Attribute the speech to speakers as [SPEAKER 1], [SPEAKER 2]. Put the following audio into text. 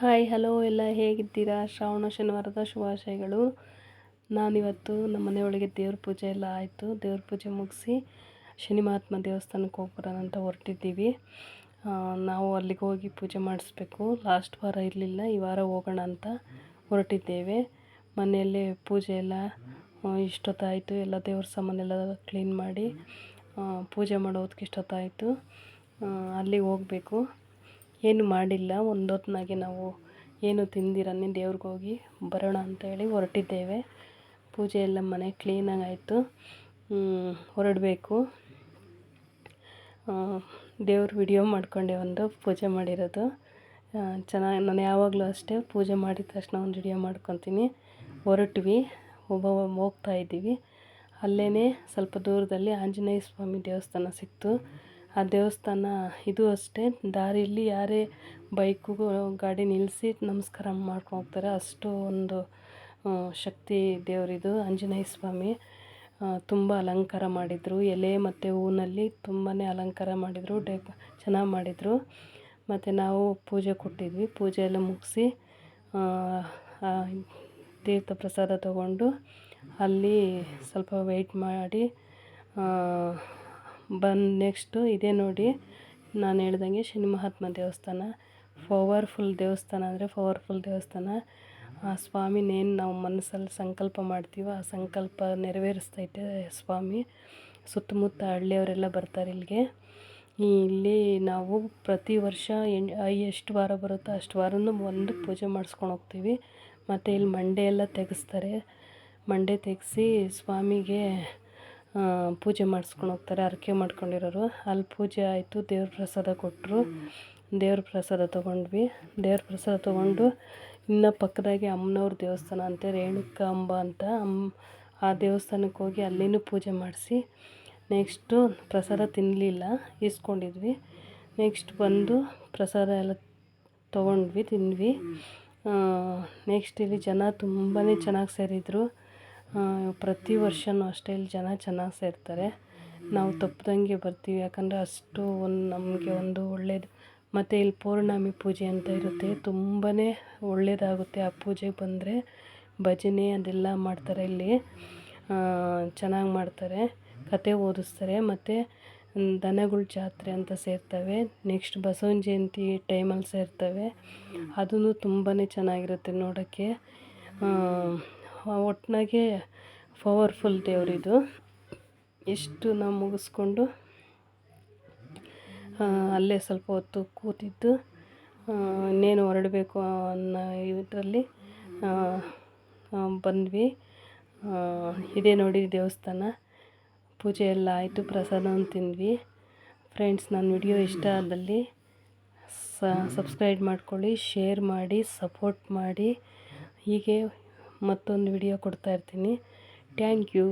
[SPEAKER 1] Hi, hello ಎಲ್ಲ ಹೇಗಿದ್ದೀರಾ? ಶ್ರಾವಣ, ಶನಿವಾರದ ಶುಭಾಶಯಗಳು. ನಾನಿವತ್ತು ನಮ್ಮ ಮನೆಯೊಳಗೆ ದೇವ್ರ ಪೂಜೆ ಎಲ್ಲ ಆಯಿತು. ದೇವ್ರ ಪೂಜೆ ಮುಗಿಸಿ ಶನಿ ಮಹಾತ್ಮ ದೇವಸ್ಥಾನಕ್ಕೆ ಹೋಗ್ಬರೋಣ ಅಂತ ಹೊರಟಿದ್ದೀವಿ. ನಾವು ಅಲ್ಲಿಗೆ ಹೋಗಿ ಪೂಜೆ ಮಾಡಿಸ್ಬೇಕು. ಲಾಸ್ಟ್ ವಾರ ಇರಲಿಲ್ಲ, ಈ ವಾರ ಹೋಗೋಣ ಅಂತ ಹೊರಟಿದ್ದೇವೆ. ಮನೆಯಲ್ಲೇ ಪೂಜೆ ಎಲ್ಲ ಇಷ್ಟೊತ್ತಾಯಿತು. ಎಲ್ಲ ದೇವ್ರ ಸಾಮಾನೆಲ್ಲ ಕ್ಲೀನ್ ಮಾಡಿ ಪೂಜೆ ಮಾಡೋದಕ್ಕೆ ಇಷ್ಟೊತ್ತಾಯಿತು. ಅಲ್ಲಿಗೆ ಹೋಗಬೇಕು. ಏನು ಮಾಡಿಲ್ಲ ಒಂದೊತ್ತಿನಾಗೆ ನಾವು ಏನು ತಿಂದಿರನ್ನೇ ದೇವ್ರಿಗೆ ಹೋಗಿ ಬರೋಣ ಹೇಳಿ ಹೊರಟಿದ್ದೇವೆ. ಪೂಜೆ ಎಲ್ಲ ಮನೆ ಕ್ಲೀನಾಗಿ ಆಯಿತು. ಹೊರಡಬೇಕು. ದೇವ್ರ ವಿಡಿಯೋ ಮಾಡ್ಕೊಂಡೆ ಒಂದು ಪೂಜೆ ಮಾಡಿರೋದು. ಚೆನ್ನಾಗಿ, ನಾನು ಯಾವಾಗಲೂ ಅಷ್ಟೇ ಪೂಜೆ ಮಾಡಿದ ತಕ್ಷಣ ಒಂದು ವಿಡಿಯೋ ಮಾಡ್ಕೊತೀನಿ. ಹೊರಟ್ವಿ, ಒಬ್ಬ ಹೋಗ್ತಾ ಇದ್ದೀವಿ. ಅಲ್ಲೇ ಸ್ವಲ್ಪ ದೂರದಲ್ಲಿ ಆಂಜನೇಯ ಸ್ವಾಮಿ ದೇವಸ್ಥಾನ ಸಿಕ್ತು. ಆ ದೇವಸ್ಥಾನ ಇದು ಅಷ್ಟೇ. ದಾರಿಯಲ್ಲಿ ಯಾರೇ ಬೈಕು ಗಾಡಿ ನಿಲ್ಲಿಸಿ ನಮಸ್ಕಾರ ಮಾಡ್ಕೊಂಡು ಹೋಗ್ತಾರೆ ಅಷ್ಟು ಒಂದು ಶಕ್ತಿ ದೇವರಿದು. ಆಂಜನೇಯ ಸ್ವಾಮಿ ತುಂಬ ಅಲಂಕಾರ ಮಾಡಿದರು. ಎಲೆ ಮತ್ತು ಹೂವಿನಲ್ಲಿ ತುಂಬಾ ಅಲಂಕಾರ ಮಾಡಿದರು, ಡೆಕ್, ಚೆನ್ನಾಗಿ ಮಾಡಿದರು. ಮತ್ತು ನಾವು ಪೂಜೆ ಕೊಟ್ಟಿದ್ವಿ. ಪೂಜೆ ಎಲ್ಲ ಮುಗಿಸಿ ತೀರ್ಥ ಪ್ರಸಾದ ತಗೊಂಡು ಅಲ್ಲಿ ಸ್ವಲ್ಪ ವೆಯ್ಟ್ ಮಾಡಿ ಬಂದು ನೆಕ್ಸ್ಟು ಇದೇ ನೋಡಿ ನಾನು ಹೇಳ್ದಂಗೆ ಶನಿ ಮಹಾತ್ಮ ದೇವಸ್ಥಾನ. ಪವರ್ಫುಲ್ ದೇವಸ್ಥಾನ ಅಂದರೆ ಪವರ್ಫುಲ್ ದೇವಸ್ಥಾನ. ಆ ಸ್ವಾಮಿನೇನು ನಾವು ಮನಸ್ಸಲ್ಲಿ ಸಂಕಲ್ಪ ಮಾಡ್ತೀವೋ ಆ ಸಂಕಲ್ಪ ನೆರವೇರಿಸ್ತೈತೆ ಸ್ವಾಮಿ. ಸುತ್ತಮುತ್ತ ಹಳ್ಳಿಯವರೆಲ್ಲ ಬರ್ತಾರೆ ಇಲ್ಲಿಗೆ. ಇಲ್ಲಿ ನಾವು ಪ್ರತಿ ವರ್ಷ ಎಷ್ಟು ವಾರ ಬರುತ್ತೋ ಅಷ್ಟು ವಾರನೂ ಒಂದು ಪೂಜೆ ಮಾಡಿಸ್ಕೊಂಡು ಹೋಗ್ತೀವಿ. ಮತ್ತು ಇಲ್ಲಿ ಮಂಡೆ ಎಲ್ಲ ತೆಗೆಸ್ತಾರೆ. ಮಂಡೆ ತೆಗೆಸಿ ಸ್ವಾಮಿಗೆ ಪೂಜೆ ಮಾಡಿಸ್ಕೊಂಡು ಹೋಗ್ತಾರೆ ಹರಕೆ ಮಾಡ್ಕೊಂಡಿರೋರು. ಅಲ್ಲಿ ಪೂಜೆ ಆಯಿತು, ದೇವ್ರ ಪ್ರಸಾದ ಕೊಟ್ಟರು ದೇವ್ರ ಪ್ರಸಾದ ತೊಗೊಂಡ್ವಿ. ದೇವ್ರ ಪ್ರಸಾದ ತೊಗೊಂಡು ಇನ್ನು ಪಕ್ಕದಾಗೆ ಅಮ್ಮನವ್ರ ದೇವಸ್ಥಾನ ಅಂತೆ ರೇಣುಕಾಂಬ ಅಂತ. ಅಮ್ಮ ಆ ದೇವಸ್ಥಾನಕ್ಕೆ ಹೋಗಿ ಅಲ್ಲಿನೂ ಪೂಜೆ ಮಾಡಿಸಿ ನೆಕ್ಸ್ಟು ಪ್ರಸಾದ ತಿನ್ನಲಿಲ್ಲ ಇಸ್ಕೊಂಡಿದ್ವಿ ನೆಕ್ಸ್ಟ್ ಬಂದು ಪ್ರಸಾದ ಎಲ್ಲ ತೊಗೊಂಡ್ವಿ, ತಿಂದ್ವಿ. ನೆಕ್ಸ್ಟ್ ಇಲ್ಲಿ ಜನ ತುಂಬಾ ಚೆನ್ನಾಗಿ ಸೇರಿದರು. ಪ್ರತಿ ವರ್ಷವೂ ಅಷ್ಟೇ, ಇಲ್ಲಿ ಜನ ಚೆನ್ನಾಗಿ ಸೇರ್ತಾರೆ. ನಾವು ತಪ್ಪದಂಗೆ ಬರ್ತೀವಿ, ಯಾಕಂದರೆ ಅಷ್ಟು ಒಂದು ನಮಗೆ ಒಂದು ಒಳ್ಳೆಯದು ಮತ್ತು ಇಲ್ಲಿ ಪೌರ್ಣಮಿ ಪೂಜೆ ಅಂತ ಇರುತ್ತೆ ತುಂಬಾ ಒಳ್ಳೆಯದಾಗುತ್ತೆ ಆ ಪೂಜೆಗೆ ಬಂದರೆ ಭಜನೆ ಅದೆಲ್ಲ ಮಾಡ್ತಾರೆ ಇಲ್ಲಿ. ಚೆನ್ನಾಗಿ ಮಾಡ್ತಾರೆ, ಕತೆ ಓದಿಸ್ತಾರೆ. ಮತ್ತು ದನಗಳ ಜಾತ್ರೆ ಅಂತ ಸೇರ್ತವೆ ನೆಕ್ಸ್ಟ್ ಬಸವನ ಜಯಂತಿ ಟೈಮಲ್ಲಿ ಸೇರ್ತವೆ. ಅದೂ ತುಂಬಾ ಚೆನ್ನಾಗಿರುತ್ತೆ ನೋಡೋಕ್ಕೆ. ಒಟ್ಟಿನಾಗೆ ಪವರ್ಫುಲ್ ದೇವರಿದು. ಎಷ್ಟು ನಾವು ಮುಗಿಸ್ಕೊಂಡು ಅಲ್ಲೇ ಸ್ವಲ್ಪ ಹೊತ್ತು ಕೂತಿದ್ದು ಇನ್ನೇನು ಹೊರಡಬೇಕು ಅನ್ನೋ ಇದರಲ್ಲಿ ಬಂದ್ವಿ. ಇದೇ ನೋಡಿ ದೇವಸ್ಥಾನ. ಪೂಜೆ ಎಲ್ಲ ಆಯಿತು ಪ್ರಸಾದವನ್ನು ತಿಂದ್ವಿ. ಫ್ರೆಂಡ್ಸ್ ನನ್ನ ವಿಡಿಯೋ ಇಷ್ಟ ಆದಲ್ಲಿ ಸಬ್ಸ್ಕ್ರೈಬ್ ಮಾಡ್ಕೊಳ್ಳಿ ಶೇರ್ ಮಾಡಿ ಸಪೋರ್ಟ್ ಮಾಡಿ. ಹೀಗೆ ಮತ್ತೊಂದು ವಿಡಿಯೋ ಕೊಡ್ತಾಯಿರ್ತೀನಿ ಥ್ಯಾಂಕ್ ಯು